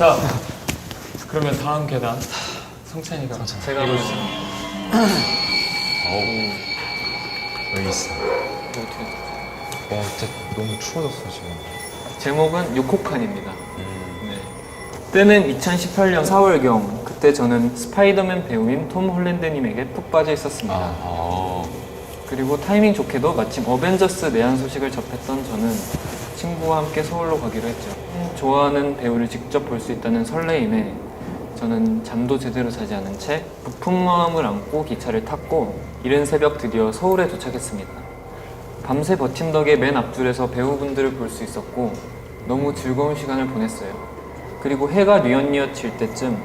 자, 그러면 다음 계단 성찬이가 제가 이거 보여준 여기 있어. 어떻게 와, 진짜 너무 추워졌어 지금. 제목은 유코칸입니다. 음. 네. 때는 2018년 4월경 그때 저는 스파이더맨 배우인 톰 홀랜드님에게 푹 빠져 있었습니다. 아, 아. 그리고 타이밍 좋게도 마침 어벤져스 내한 소식을 접했던 저는 친구와 함께 서울로 가기로 했죠. 좋아하는 배우를 직접 볼 수 있다는 설레임에 저는 잠도 제대로 자지 않은 채 부푼 마음을 안고 기차를 탔고 이른 새벽 드디어 서울에 도착했습니다. 밤새 버틴 덕에 맨 앞줄에서 배우분들을 볼 수 있었고 너무 즐거운 시간을 보냈어요. 그리고 해가 뉘엿뉘엿 질 때쯤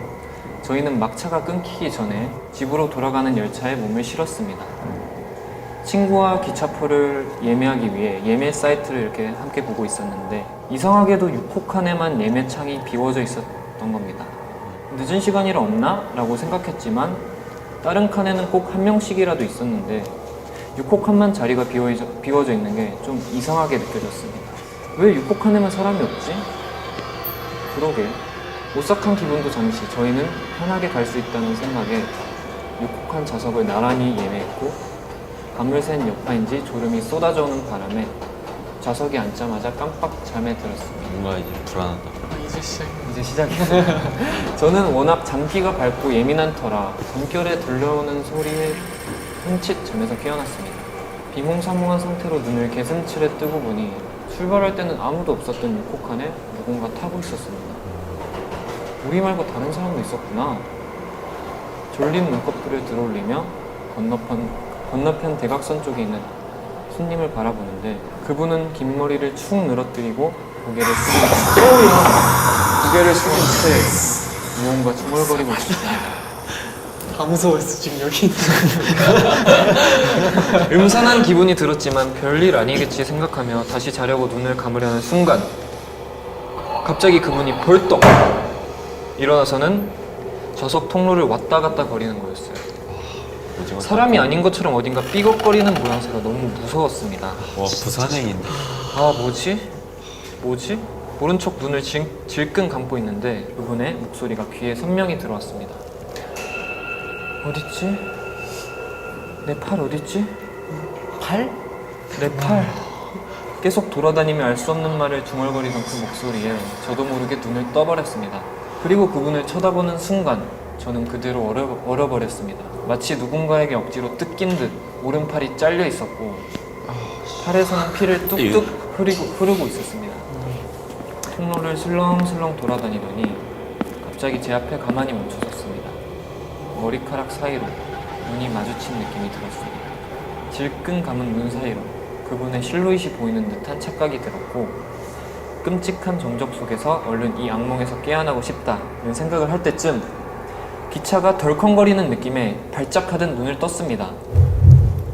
저희는 막차가 끊기기 전에 집으로 돌아가는 열차에 몸을 실었습니다. 친구와 기차표를 예매하기 위해 예매 사이트를 이렇게 함께 보고 있었는데 이상하게도 6호 칸에만 예매 창이 비워져 있었던 겁니다. 늦은 시간이라 없나? 라고 생각했지만 다른 칸에는 꼭 한 명씩이라도 있었는데 6호 칸만 자리가 비워져, 비워져 있는 게 좀 이상하게 느껴졌습니다. 왜 6호 칸에만 사람이 없지? 그러게 오싹한 기분도 잠시 저희는 편하게 갈 수 있다는 생각에 6호 칸 좌석을 나란히 예매했고 밤을 샌 여파인지 졸음이 쏟아져오는 바람에 좌석에 앉자마자 깜빡 잠에 들었습니다. 뭔가 이제 불안하다. 이제 시작. 이제 시작했어요. 저는 워낙 잠귀가 밝고 예민한 터라 잠결에 들려오는 소리에 흠칫 잠에서 깨어났습니다. 비몽사몽한 상태로 눈을 개슴츠레 뜨고 보니 출발할 때는 아무도 없었던 6호 칸에 누군가 타고 있었습니다. 우리 말고 다른 사람도 있었구나. 졸린 눈꺼풀을 들어올리며 건너편, 건너편 대각선 쪽에 있는 손님을 바라보는데 그분은 긴 머리를 축 늘어뜨리고 고개를 숙인 고개를 숙인 채 무언가 중얼거리고 있었습니다. 다 무서웠어 지금 여기. 음산한 기분이 들었지만 별일 아니겠지 생각하며 다시 자려고 눈을 감으려는 순간 갑자기 그분이 벌떡 일어나서는 좌석 통로를 왔다 갔다 거리는 거였어요. 사람이 아닌 것처럼 어딘가 삐걱거리는 모양새가 너무 무서웠습니다. 와, 부산행인데. 아 뭐지? 뭐지? 척 눈을 질, 질끈 감고 있는데 그분의 목소리가 귀에 선명히 들어왔습니다. 어딨지? 내 팔 어딨지? 팔? 내 팔. 계속 돌아다니며 알 수 없는 말을 중얼거리던 그 목소리에 저도 모르게 눈을 떠버렸습니다. 그리고 그분을 쳐다보는 순간 저는 그대로 얼어, 얼어버렸습니다. 마치 누군가에게 억지로 뜯긴 듯 오른팔이 잘려 있었고 팔에서는 피를 뚝뚝 흐르고, 흐르고 있었습니다. 통로를 슬렁슬렁 돌아다니더니 갑자기 제 앞에 가만히 멈춰섰습니다. 머리카락 사이로 눈이 마주친 느낌이 들었습니다. 질끈 감은 눈 사이로 그분의 실루엣이 보이는 듯한 착각이 들었고 끔찍한 정적 속에서 얼른 이 악몽에서 깨어나고 싶다는 생각을 할 때쯤 기차가 덜컹거리는 느낌에 발작하듯 눈을 떴습니다.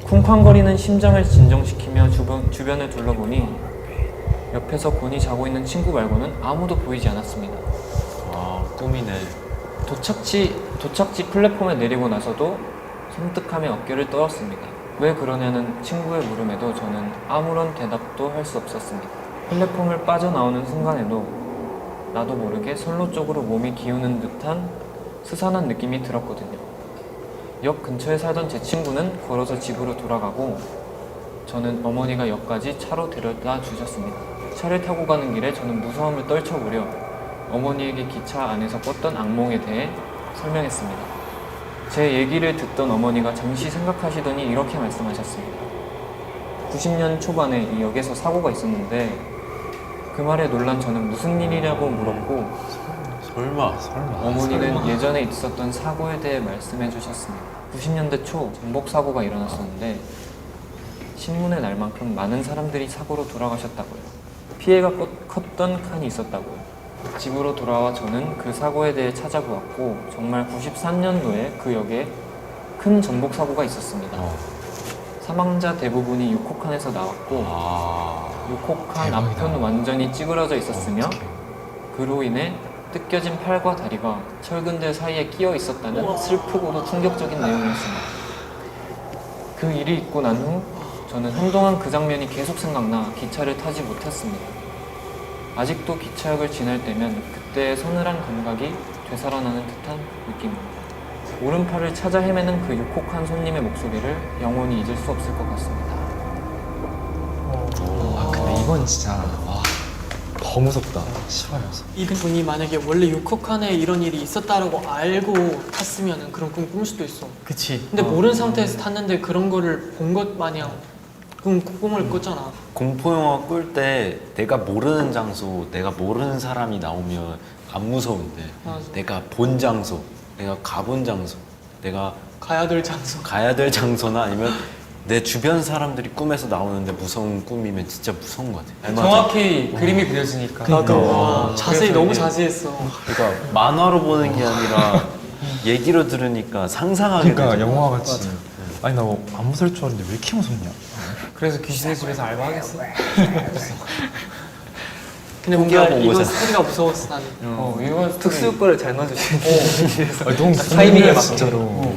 쿵쾅거리는 심장을 진정시키며 주변, 주변을 둘러보니 옆에서 곤히 자고 있는 친구 말고는 아무도 보이지 않았습니다. 아, 꿈이네. 도착지, 도착지 플랫폼에 내리고 나서도 섬뜩함에 어깨를 떨었습니다. 왜 그러냐는 친구의 물음에도 저는 아무런 대답도 할 수 없었습니다. 플랫폼을 빠져나오는 순간에도 나도 모르게 선로 쪽으로 몸이 기우는 듯한 스산한 느낌이 들었거든요. 역 근처에 살던 제 친구는 걸어서 집으로 돌아가고 저는 어머니가 역까지 차로 데려다 주셨습니다. 차를 타고 가는 길에 저는 무서움을 떨쳐보려 어머니에게 기차 안에서 꿨던 악몽에 대해 설명했습니다. 제 얘기를 듣던 어머니가 잠시 생각하시더니 이렇게 말씀하셨습니다. 90년 초반에 이 역에서 사고가 있었는데 그 말에 놀란 저는 무슨 일이냐고 물었고 설마, 설마. 어머니는 예전에 있었던 사고에 대해 말씀해 주셨습니다. 90년대 초 전복 사고가 일어났었는데 신문의 날만큼 많은 사람들이 사고로 돌아가셨다고요. 피해가 컸- 컸던 칸이 있었다고요. 집으로 돌아와 저는 그 사고에 대해 찾아보았고 정말 93년도에 그 역에 큰 전복 사고가 있었습니다. 어. 사망자 대부분이 6호 칸에서 나왔고 아. 6호 칸 대박이다. 앞은 완전히 찌그러져 있었으며. 그로 인해 뜯겨진 팔과 다리가 철근들 사이에 끼어 있었다는 슬프고도 충격적인 내용이었습니다. 그 일이 있고 난 후 저는 한동안 그 장면이 계속 생각나 기차를 타지 못했습니다. 아직도 기차역을 지날 때면 그때의 서늘한 감각이 되살아나는 듯한 느낌입니다. 오른팔을 찾아 헤매는 그 유혹한 손님의 목소리를 영원히 잊을 수 없을 것 같습니다. 아 근데 이건 진짜 와, 더 무섭다. 시발이어서. 이분이 만약에 원래 유코칸에 이런 일이 있었다라고 알고 탔으면 그런 꿈 꿀 수도 있어. 그치. 근데 모르는 상태에서 탔는데 그런 거를 본 것 마냥 꿈, 꿈을 꿨잖아. 공포 영화 꿀 때 내가 모르는 장소, 내가 모르는 사람이 나오면 안 무서운데 맞아. 내가 본 장소, 내가 가본 장소, 내가 가야 될 장소. 가야 될 장소나 아니면 내 주변 사람들이 꿈에서 나오는데 무서운 꿈이면 진짜 무서운 것 같아. 정확히 그림이 그려지니까. 그러니까. 와, 자세히 그래서 너무 이게- 자세했어. 그러니까 만화로 보는 게 아니라 얘기로 들으니까 상상하게 그러니까 되잖아. 영화 같이. 아니 나 안 무서울 줄 알았는데 왜 이렇게 무섭냐? 그래서 귀신의 집에서 알바 하겠어? 근데 뭔가 포기하고 온 이거 거잖아. 스토리가 무서웠어 나는. 어, 이건 특수 효과를 잘 넣어주시는 아니, 너무 타이밍에 맞게. 진짜로.